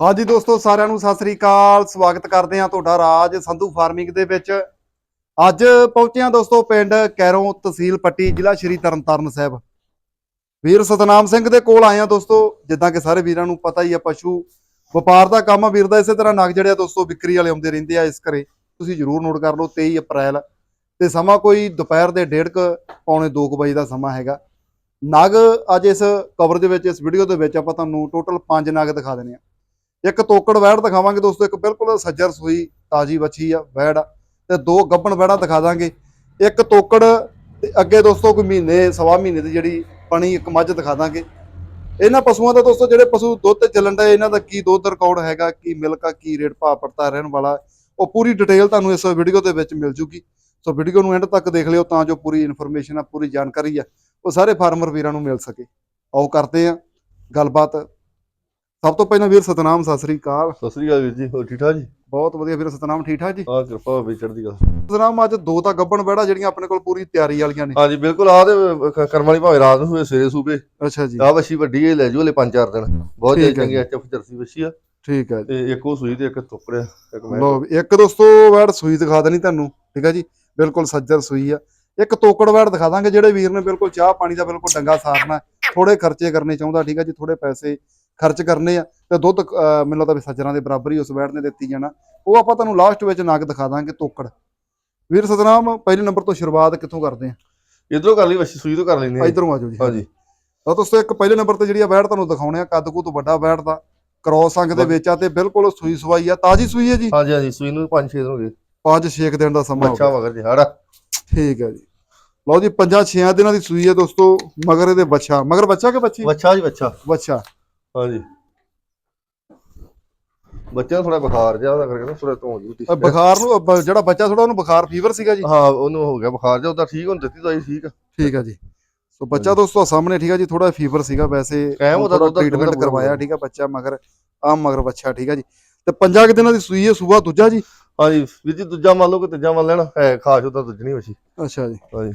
ਹਾਂਜੀ ਦੋਸਤੋ, ਸਾਰਿਆਂ ਨੂੰ ਸਤਿ ਸ੍ਰੀ ਅਕਾਲ। ਸਵਾਗਤ ਕਰਦੇ ਹਾਂ ਤੁਹਾਡਾ ਰਾਜ ਸੰਧੂ ਫਾਰਮਿੰਗ ਦੇ ਵਿੱਚ। ਅੱਜ ਪਹੁੰਚੇ ਹਾਂ ਦੋਸਤੋ ਪਿੰਡ ਕੈਰੋਂ ਤਹਿਸੀਲ ਪੱਟੀ, ਜ਼ਿਲ੍ਹਾ ਸ਼੍ਰੀ ਤਰਨਤਾਰਨ ਸਾਹਿਬ। ਵੀਰ ਸਤਨਾਮ ਸਿੰਘ ਦੇ ਕੋਲ ਆਏ ਹਾਂ ਦੋਸਤੋ। ਜਿੱਦਾਂ ਕਿ ਸਾਰੇ ਵੀਰਾਂ ਨੂੰ ਪਤਾ ਹੀ ਆ, ਪਸ਼ੂ ਵਪਾਰ ਦਾ ਕੰਮ ਆ। ਵੀਰ ਦਾ ਇਸੇ ਤਰ੍ਹਾਂ ਨਗ ਜੜਿਆ ਦੋਸਤੋ, ਵਿਕਰੀ ਵਾਲੇ ਆਉਂਦੇ ਰਹਿੰਦੇ ਆ ਇਸ ਘਰੇ। ਤੁਸੀਂ ਜਰੂਰ ਨੋਟ ਕਰ ਲਓ 23 ਅਪ੍ਰੈਲ। ਤੇ ਸਮਾਂ ਕੋਈ ਦੁਪਹਿਰ ਦੇ 1:30 ਪੌਣੇ 2 ਵਜੇ ਦਾ ਸਮਾਂ ਹੈਗਾ। ਨਗ ਅੱਜ ਇਸ ਕਵਰ ਦੇ ਵਿੱਚ, ਇਸ ਵੀਡੀਓ ਦੇ ਵਿੱਚ ਆਪਾਂ ਤੁਹਾਨੂੰ ਟੋਟਲ 5 ਨਗ ਦਿਖਾ ਦੇਣੇ ਆ ਇੱਕ ਤੋਕੜ ਵੈੜ ਦਿਖਾਵਾਂਗੇ ਦੋਸਤੋ, ਇੱਕ ਬਿਲਕੁਲ ਸੱਜਰ ਸੂਈ, ਤਾਜੀ ਵੱਛੀ ਆ, ਵੈੜ ਆ। ਤੇ ਦੋ ਗੱਬਣ ਵੈੜਾਂ ਦਿਖਾ ਦਾਂਗੇ। ਇੱਕ ਤੋਕੜ ਤੇ ਅੱਗੇ ਦੋਸਤੋ, ਕੋਈ ਮਹੀਨੇ, ਸਵਾ ਮਹੀਨੇ ਦੀ ਜਿਹੜੀ ਪਣੀ ਇੱਕ ਮੱਝ ਦਿਖਾ ਦਾਂਗੇ। ਇਹਨਾਂ ਪਸ਼ੂਆਂ ਦਾ ਦੋਸਤੋ, ਜਿਹੜੇ ਪਸ਼ੂ ਦੁੱਧ ਤੇ ਚੱਲਣ ਦਾ ਇਹਨਾਂ ਦਾ ਕੀ ਦੁੱਧ ਰਿਕਾਰਡ ਹੈਗਾ, ਕੀ ਮਿਲਕਾ, ਕੀ ਰੇਟ ਭਾਅ ਪੜਤਾ ਰਹਿਣ ਵਾਲਾ, ਉਹ ਪੂਰੀ ਡਿਟੇਲ ਤੁਹਾਨੂੰ ਇਸ ਵੀਡੀਓ ਦੇ ਵਿੱਚ ਮਿਲ ਜੂਗੀ। ਸੋ ਵੀਡੀਓ ਨੂੰ ਐਂਡ ਤੱਕ ਦੇਖ ਲਿਓ ਤਾਂ ਜੋ ਪੂਰੀ ਇਨਫੋਰਮੇਸ਼ਨ ਆ, ਪੂਰੀ ਜਾਣਕਾਰੀ ਆ, ਉਹ ਸਾਰੇ ਫਾਰਮਰ ਵੀਰਾਂ ਨੂੰ ਮਿਲ ਸਕੇ। ਆਓ ਕਰਦੇ ਆ ਗੱਲਬਾਤ। ਸਭ ਤੋਂ ਪਹਿਲਾਂ ਵੀਰ ਸਤਨਾਮ ਸਤਿ ਸ੍ਰੀ ਅਕਾਲ। ਸਤਿ ਸ੍ਰੀ ਅਕਾਲ ਵੀਰ ਜੀ ਹੋਰ ਠੀਕ ਠਾਕ ਜੀ? ਬਹੁਤ ਵਧੀਆ ਵੀਰ ਸਤਨਾਮ ਠੀਕ ਠਾਕ ਜੀ? ਆ ਕਿਰਪਾ ਹੋਵੇ ਚੜ੍ਹਦੀ ਕਲਾ। ਸਤਨਾਮ ਅੱਜ ਦੋ ਤਾਂ ਗੱਬਣ ਬੈੜਾ ਜਿਹੜੀਆਂ ਆਪਣੇ ਕੋਲ ਪੂਰੀ ਤਿਆਰੀ ਵਾਲੀਆਂ ਨੇ। ਹਾਂਜੀ ਬਿਲਕੁਲ ਆ ਤੇ ਕਰਮ ਵਾਲੀ ਭਾਵੇਂ ਰਾਤ ਨੂੰ ਹੋਵੇ ਸਵੇਰੇ ਸੂਬੇ। ਅੱਛਾ ਜੀ। ਆ ਵੱਛੀ ਵੱਡੀ ਹੈ ਲੈ ਜੂ ਹਲੇ 5-4 ਦਿਨ। ਬਹੁਤ ਚੰਗੀ। ਐਚਐਫ ਜਰਸੀ ਵੱਛੀ ਆ। ਠੀਕ ਹੈ ਤੇ ਇੱਕ ਉਹ ਸੂਈ ਤੇ ਇੱਕ ਟੁਕੜਿਆ ਇੱਕ ਮੈਂ ਲੋ ਇੱਕ ਦੋਸਤੋ ਵੈੜ ਸੂਈ ਦਿਖਾ ਦੇਣੀ ਤੁਹਾਨੂੰ। ਠੀਕ ਹੈ ਜੀ? ਬਿਲਕੁਲ ਸੱਜਰ ਸੂਈ ਆ। ਇੱਕ ਤੋਕੜ ਵੈੜ ਦਿਖਾ ਦਾਂਗੇ ਜਿਹੜੇ ਵੀਰ ਨੇ ਬਿਲਕੁਲ ਚਾਹ ਪਾਣੀ ਦਾ ਬਿਲਕੁਲ ਡੰਗਾ ਸਾਰਨਾ ਥੋੜੇ ਖਰਚੇ ਕਰਨੇ ਚਾਹੁੰਦਾ ਠੀਕ ਹੈ ਜੀ? ਥੋੜੇ ਪੈਸੇ ਖਰਚ ਕਰਨੇ ਆ ਤੇ ਦੁੱਧ ਮੈਨੂੰ ਲੱਗਦਾ ਵੀ ਸੱਜਰਾਂ ਦੇ ਬਰਾਬਰ ਹੀ ਉਸ ਵੈੜ ਨੇ ਦਿੱਤੀ ਜਾਣਾ। ਉਹ ਆਪਾਂ ਤੁਹਾਨੂੰ ਲਾਸਟ ਵਿੱਚ ਨਗ ਦਿਖਾ ਦਾਂਗੇ ਤੋਕੜ। ਵੀਰ ਸਤਨਾਮ ਪਹਿਲੇ ਨੰਬਰ ਤੋਂ ਸ਼ੁਰੂਆਤ ਕਿੱਥੋਂ ਕਰਦੇ ਆ? ਇਧਰੋਂ ਕਰ ਲਈ ਵੱਛੀ ਸੂਈ ਤੋਂ ਕਰ ਲੈਂਦੇ ਆ। ਇਧਰੋਂ ਆਜੋ ਜੀ। ਹਾਂਜੀ। ਤਾਂ ਦੋਸਤੋ ਇੱਕ ਪਹਿਲੇ ਨੰਬਰ ਤੇ ਜਿਹੜੀ ਆ ਵੈੜ ਤੁਹਾਨੂੰ ਦਿਖਾਉਣੇ ਆ ਕੱਦ ਕੁ ਤੋਂ ਵੱਡਾ ਵੈੜ ਦਾ ਕ੍ਰੋਸ ਅੰਗ ਦੇ ਵਿੱਚ ਆ ਤੇ ਬਿਲਕੁਲ ਸੂਈ ਸਵਾਈ ਆ। ਤਾਜੀ ਸੂਈ ਹੈ ਜੀ? ਹਾਂਜੀ ਹਾਂਜੀ ਸੂਈ ਨੂੰ 5-6 ਦਿਨ ਹੋ ਗਏ। ਪੰਜ ਛੇ ਕੁ ਦਿਨ ਦਾ ਸਮਾਂ ਗਿਆ। ਮਗਰ ਜੀ ਹੜਾ। ਠੀਕ ਹੈ ਜੀ। ਲਓ ਜੀ ਪੰਜਾਂ ਛੇਆਂ ਦਿਨਾਂ ਦੀ ਸੂਈ ਹੈ ਦੋਸਤੋ ਮਗਰ ਇਹਦੇ ਬੱਚਾ ਮਗਰ ਬੱਚਾ ਕਿ ਬੱਚੀ? ਬੱਚਾ ਜੀ ਬੱਚਾ। ਬੱਚਾ। ਹਾਂਜੀ। ਬੱਚਾ ਥੋੜਾ ਬੁਖਾਰ ਜਿਹਾ ਉਹਦਾ ਕਰਕੇ ਨਾ ਥੋੜਾ ਤੋਂ ਜੂਤੀ ਬੁਖਾਰ ਨੂੰ ਜਿਹੜਾ ਬੱਚਾ ਥੋੜਾ ਉਹਨੂੰ ਬੁਖਾਰ ਫੀਵਰ ਸੀਗਾ ਜੀ। ਹਾਂ ਉਹਨੂੰ ਹੋ ਗਿਆ ਬੁਖਾਰ ਜਿਹਾ ਉਹਦਾ ਠੀਕ ਹੁਣ ਦਿੱਤੀ ਦਵਾਈ ਠੀਕ ਆ। ਠੀਕ ਹੈ ਜੀ। ਸੋ ਬੱਚਾ ਦੋਸਤੋ ਸਾਹਮਣੇ ਠੀਕ ਹੈ ਜੀ ਥੋੜਾ ਫੀਵਰ ਸੀਗਾ ਵੈਸੇ। ਕਾਇਮ ਉਹਦਾ ਦੁੱਧ ਦਾ ਟ੍ਰੀਟਮੈਂਟ ਪੂਰਾ ਕਰਵਾਇਆ। ਠੀਕ ਹੈ ਬੱਚਾ ਮਗਰ ਆਮ ਮਗਰ ਬੱਚਾ ਠੀਕ ਹੈ ਜੀ। ਤੇ ਪੰਜਾਂ ਕੁ ਦਿਨਾਂ ਦੀ ਸੂਈ ਹੈ ਸੂਬਾ ਦੂਜਾ ਜੀ? ਹਾਂਜੀ ਵੀਰ ਜੀ ਦੂਜਾ ਮੰਨ ਲਓ ਕਿ ਤੀਜਾ ਮੰਨ ਲੈਣਾ ਹੈ ਖਾਸ ਉਹਦਾ ਦੂਜਣੀ ਵੱਛੀ ਅੱਛਾ ਜੀ। ਹਾਂਜੀ।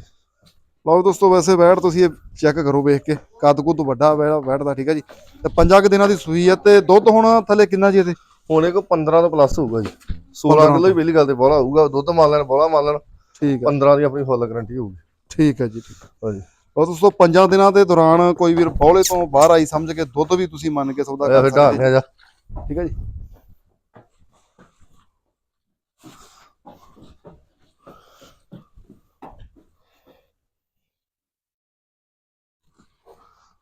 ਲਓ ਦੋਸਤੋ ਵੈਸੇ ਵੈੜ ਤੁਸੀਂ ਇਹ ਚੈੱਕ ਕਰੋ ਵੇਖ ਕੇ। ਕੱਦ ਕੁੱਦ ਵੱਡਾ ਵੈੜ ਦਾ ਠੀਕ ਹੈ ਜੀ। ਤੇ ਪੰਜਾਂ ਕੁ ਦਿਨਾਂ ਦੀ ਸੂਈ ਹੈ ਤੇ ਦੁੱਧ ਹੁਣ ਥੱਲੇ ਕਿੰਨਾ ਜੀ ਇਹਦੇ? ਹੁਣ ਕੋ 15 ਤੋਂ ਪਲੱਸ ਹੋਊਗਾ ਜੀ। 16 15 ਕਿਲੋ ਹੀ ਪਹਿਲੀ ਗੱਲ ਤੇ ਬੋਲਾ ਹੋਊਗਾ। ਦੁੱਧ ਮੰਨ ਲੈਣ ਬੋਲਾ ਮੰਨ ਲੈਣ। ਠੀਕ ਹੈ 15 ਦੀ ਆਪਣੀ ਫੁੱਲ ਗਾਰੰਟੀ ਹੋਊਗੀ। ਠੀਕ ਹੈ ਜੀ ਠੀਕ ਹੈ ਹਾਂਜੀ। ਉਹ ਦੋਸਤੋ ਪੰਜਾਂ ਦਿਨਾਂ ਦੇ ਦੌਰਾਨ ਕੋਈ ਵੀਰ ਬੌਲੇ ਤੋਂ ਬਾਹਰ ਆਈ ਸਮਝ ਕੇ ਦੁੱਧ ਵੀ ਤੁਸੀਂ ਮੰਨ ਕੇ ਸੌਦਾ ਕਰ ਸਕਦੇ ਜੀ। ਠੀਕ ਹੈ ਜੀ।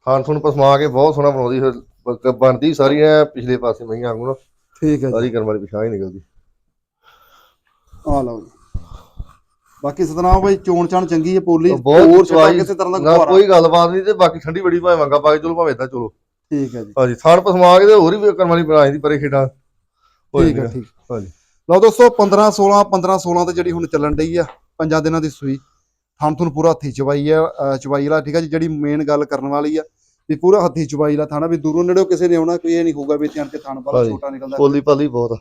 ਖਾਣ ਤੁਹਾਨੂੰ ਪਸਮਾ ਕੇ ਬਹੁਤ ਸੋਹਣਾ ਬਣਾਉਂਦੀ ਫਿਰ। ਬਣਦੀ ਸਾਰੀ ਐ ਪਿਛਲੇ ਪਾਸੇ ਮਈਆਂ ਵਾਂਗੂ ਨਾ। ਠੀਕ ਹੈ ਸਾਰੀ ਕਰਮ ਵਾਲੀ ਪਿਛਾਂ ਹੀ ਨਿਕਲਦੀ। ਆ ਲਓ ਜੀ। ਬਾਕੀ ਸਤਨਾਮ ਭਾਈ ਚੋਣ ਚਾਣ ਚੰਗੀ ਹੈ ਪੋਲੀ। ਹੋਰ ਚਵਾਈ ਕਿਸੇ ਤਰ੍ਹਾਂ ਦਾ ਕੋਈ ਗੱਲਬਾਤ ਨਹੀਂ ਤੇ ਬਾਕੀ ਠੰਡੀ ਬੜੀ ਭਾਵੇਂ ਮੰਗਾ ਪਾ ਕੇ ਚਲੋ ਭਾਵੇਂ ਏਦਾਂ ਚਲੋ। ਠੀਕ ਹੈ ਜੀ। ਹਾਂਜੀ ਥਾਣ ਪਸਮਾ ਕੇ ਤੇ ਹੋਰ ਵੀ ਕਰਮ ਵਾਲੀ ਬਣਾਈ ਦੀ ਪਰੇ ਖੇਡਾਂ। ਹੋ ਠੀਕ ਹੈ। ਠੀਕ। ਹਾਂਜੀ। ਲਓ ਦੋਸਤੋ 15 16 15 16 ਤੇ ਜਿਹੜੀ ਹੁਣ ਚੱਲਣ ਡਈ ਆ ਪੰਜਾਂ ਦਿਨਾਂ ਦੀ ਸੂਈ। ਥਣ ਥੁਣ ਪੂਰਾ ਹੱਥੀ ਚਵਾਈ ਆ ਚਵਾਈ ਵਾਲਾ ਠੀਕ ਹੈ ਜੀ ਜਿਹੜੀ ਮੇਨ ਗੱਲ ਕਰਨ ਵਾਲੀ ਆ। ਵੀ ਪੂਰਾ ਹੱਥੀ ਚਵਾਈ ਵਾਲਾ ਥਾਣਾ ਵੀ ਦੂਰੋਂ ਨੇੜਿਓਂ ਕਿਸੇ ਨੇ ਆਉਣਾ ਕੋਈ ਇਹ ਨਹੀਂ ਹੋਊਗਾ ਵੀ ਧਿਆਨ ਕੇ ਥਣ ਵਾਲਾ। ਛੋਟਾ ਨਿਕਲਦਾ। ਪੋਲੀ ਪਾਲੀ ਬਹੁਤ ਆ।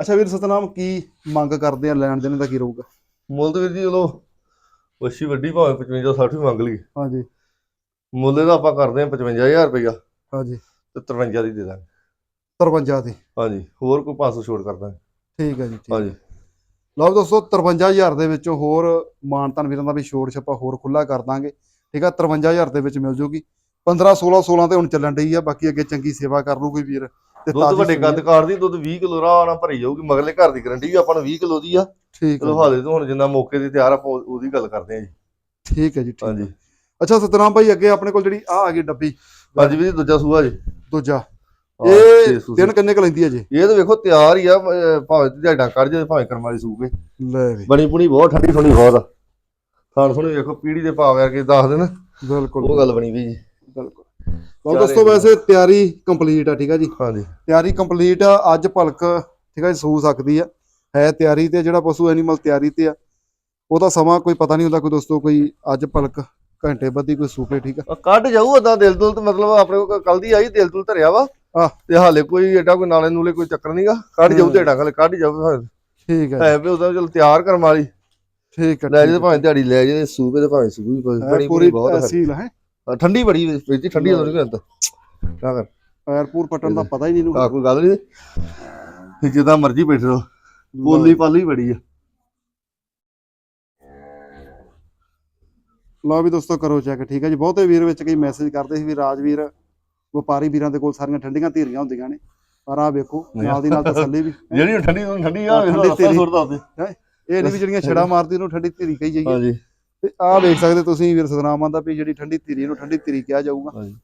ਅੱਛਾ ਵੀਰ ਸਤਨਾਮ ਕੀ ਮੰਗ ਕਰਦੇ ਆ ਲੈਣ ਦੇਣ ਦਾ ਕੀ ਰਹੂਗਾ? ਮੁੱਲ ਤੇ ਵੀਰ ਜੀ ਚਲੋ ਵੱਛੀ ਵੱਡੀ ਭਾਵੇਂ 55 60 ਵੀ ਮੰਗ ਲਈ ਹਾਂਜੀ। ਮੁੱਲ ਇਹਦਾ ਆਪਾਂ ਕਰਦੇ ਆ 55000 ਰੁਪਇਆ ਹਾਂਜੀ। ਤੇ 53 ਦੀ ਦੇ ਦਾਂਗੇ। 53 ਦੀ। ਹਾਂਜੀ ਹੋਰ ਕੋਈ 500 ਛੋੜ ਕਰ ਦਾਂਗੇ। ਠੀਕ ਹੈ ਜੀ ਠੀਕ ਹਾਂਜੀ। ਲਓ ਦੋਸਤੋ 53000 ਦੇ ਵਿੱਚੋਂ ਹੋਰ ਮਾਨਤਨ ਵੀਰਾਂ ਦਾ ਵੀ ਛੋੜ ਛੱਪਾ ਹੋਰ ਖੁੱਲਾ ਕਰ ਦਾਂਗੇ। ਠੀਕ ਆ 53000 ਦੇ ਵਿੱਚ ਮਿਲ ਜੂਗੀ। 15 16 16 ਤੇ ਹੁਣ ਚੱਲਣ ਡਈ ਆ ਬਾਕੀ ਅੱਗੇ ਚੰਗੀ ਸੇਵਾ ਕਰ ਲੂ ਕੋਈ ਵੀਰ ਤੇ ਦੁੱਧ ਵੱਡੇ। ਕੱਦ ਕਾਰ ਦੀ ਦੁੱਧ 20 ਕਿਲੋ ਰਾਹ ਨਾਲ ਭਰੀ ਜਾਊਗੀ ਮਗਰਲੇ ਘਰ ਦੀ ਗਰੰਟੀ ਵੀ ਆਪਾਂ ਨੂੰ 20 ਕਿਲੋ ਦੀ ਆ। ਠੀਕ ਹੈ ਹਾਲੇ ਤੋਂ ਹੁਣ ਜਿੰਨਾ ਮੌਕੇ ਤੇ ਤਿਆਰ ਆਪਾਂ ਉਹ- ਉਹਦੀ ਗੱਲ ਕਰਦੇ ਆ ਜੀ। ਜੀ, ਠੀਕ ਹੈ ਜੀ ਠੀਕ ਹਾਂਜੀ। ਅੱਛਾ ਸਤਨਾਮ ਭਾਈ ਅੱਗੇ ਆਪਣੇ ਕੋਲ ਜਿਹੜੀ ਆ ਆ ਗਈ ਡੱਬੀ। ਅੱਜ ਵੀ ਜੀ ਦੂਜਾ ਸੂਆ ਜੀ। ਦੂਜਾ। ਇਹ ਦਿਨ ਕਿੰਨੇ ਕ ਲੈਂਦੀ ਹੈ ਜੀ? ਇਹ ਤਾਂ ਵੇਖੋ ਤਿਆਰ ਹੀ ਆ ਭਾਵੇਂ ਤੇ ਕੱਢ ਜਾਵੇ ਭਾਵੇਂ ਕਰਮ ਵਾਲੀ ਸੂਕੇ ਲੈ ਬਣੀ ਪੁਣੀ ਬਹੁਤ ਠੰਡੀ ਠੰਡੀ ਬਹੁਤ ਆ। ਖਾਣ ਸੁਣੀ ਵੇਖੋ ਪੀੜੀ ਦੇ ਭਾਅ ਵਰਗੇ ਦੱਸ ਦੇਣ ਬਿਲਕੁਲ। ਉਹ ਗੱਲ ਬਣੀ ਵੀ ਜੀ। ਬਿਲਕੁਲ। ਲਓ ਦੋਸਤੋ ਵੈਸੇ ਤਿਆਰੀ ਕੰਪਲੀਟ ਆ ਠੀਕ ਆ ਜੀ? ਹਾਂਜੀ। ਤਿਆਰੀ ਕੰਪਲੀਟ ਆ ਅੱਜ ਭਲਕ ਠੀਕ ਆ ਜੀ ਸੂ ਸਕਦੀ ਆ। ਹੈ ਤਿਆਰੀ ਤੇ ਜਿਹੜਾ ਪਸ਼ੂ ਐਨੀਮਲ ਤਿਆਰੀ ਤੇ ਆ। ਉਹਦਾ ਸਮਾਂ ਕੋਈ ਪਤਾ ਨਹੀਂ ਹੁੰਦਾ ਕੋਈ ਦੋਸਤੋ ਕੋਈ ਅੱਜ ਭਲਕ ਘੰਟੇ ਬੱਧੀ ਕੋਈ ਸੂਪੇ ਠੀਕ ਆ? ਆ ਕੱਢ ਜਾਊ ਓਦਾਂ ਦਿਲ ਦੁਲ ਤੇ ਮਤਲਬ ਆਪਣੇ ਕੋਲ ਕੱਲ ਦੀ ਆਈ ਦਿਲ ਦੁਲ ਧਰਿਆ ਵਾ। ਆਹ। ਤੇ ਹਾਲੇ ਕੋਈ ਏਡਾ ਕੋਈ ਨਾਲੇ ਨੂਲੇ ਕੋਈ ਚੱਕਰ ਨਹੀਂਗਾ ਕੱਢ ਜਾਊ। ਢੇਡਾ ਖਾਲੇ ਕੱਢ ਜਾਊ। ਠੀਕ ਹੈ ਹੈ ਵੀ ਉਹਦਾ ਚਲ ਤਿਆਰ ਕਰਨ ਵਾਲੀ। ਠੀਕ ਹੈ ਲੈ ਜੇ ਭਾਵੇਂ ਦਿਹਾੜੀ ਲੈ ਜੇ ਸੂਬੇ ਤੇ ਭਾਵੇਂ ਸੂਬੀ ਹੈ। ਬੜੀ ਪੂਰੀ ਬਹੁਤ ਹੈ ਹੈ? ਹਾਂ, ਠੰਡੀ ਬੜੀ ਵਿੱਚ ਠੰਡੀ ਹੋਣੀ ਕਿ ਤਾਂ। ਕਾ ਕਰ? ਪੈਰਪੂਰ ਪਟਣ ਦਾ ਪਤਾ ਹੀ ਨਹੀਂ ਆ ਨੂੰ ਕੋਈ ਗੱਲ ਨਹੀਂ ਜਿੱਦਾਂ ਮਰਜ਼ੀ ਬੈਠ ਰਹੋ। ਪੋਲੀ ਪਾਲੀ ਬੜੀ ਆ। ਲਓ ਵੀ ਦੋਸਤੋ ਕਰੋ ਚੈੱਕ ਠੀਕ ਹੈ ਜੀ। ਬਹੁਤੇ ਵੀਰ ਵਿੱਚ ਕਈ ਮੈਸੇਜ ਕਰਦੇ ਸੀ ਵੀ ਰਾਜਵੀਰ ਵਪਾਰੀ ਵੀਰਾਂ ਦੇ ਕੋਲ ਸਾਰੀਆਂ ਠੰਡੀਆਂ ਧੀਰੀਆਂ ਹੁੰਦੀਆਂ ਨੇ। ਪਰ ਆ ਵੇਖੋ ਨਾਲ ਦੀ ਨਾਲ ਤਸੱਲੀ ਵੀ। ਜਿਹੜੀ ਠੰਡੀ ਠੰਡੀ ਆ ਹਾਂ, ਵੇਖੋ ਤੇਰੀ। ਸੁਰਦਾ ਉੱਤੇ ਇਹ ਨਹੀਂ ਵੀ ਜਿਹੜੀਆਂ ਛੜਾ ਮਾਰਦੀ ਉਹਨੂੰ ਠੰਡੀ ਧੀਰੀ ਕਹੀ ਜਾਈਏ। ਹਾਂਜੀ। ਤੇ ਆਹ ਵੇਖ ਸਕਦੇ ਤੁਸੀਂ ਵੀਰ ਸਤਨਾਮ ਆਂਦਾ ਵੀ ਜਿਹੜੀ ਠੰਡੀ ਧੀਰੀ ਇਹਨੂੰ ਠੰਡੀ ਧੀਰੀ ਕਿਹਾ ਜਾਊਗਾ। ਹਾਂਜੀ।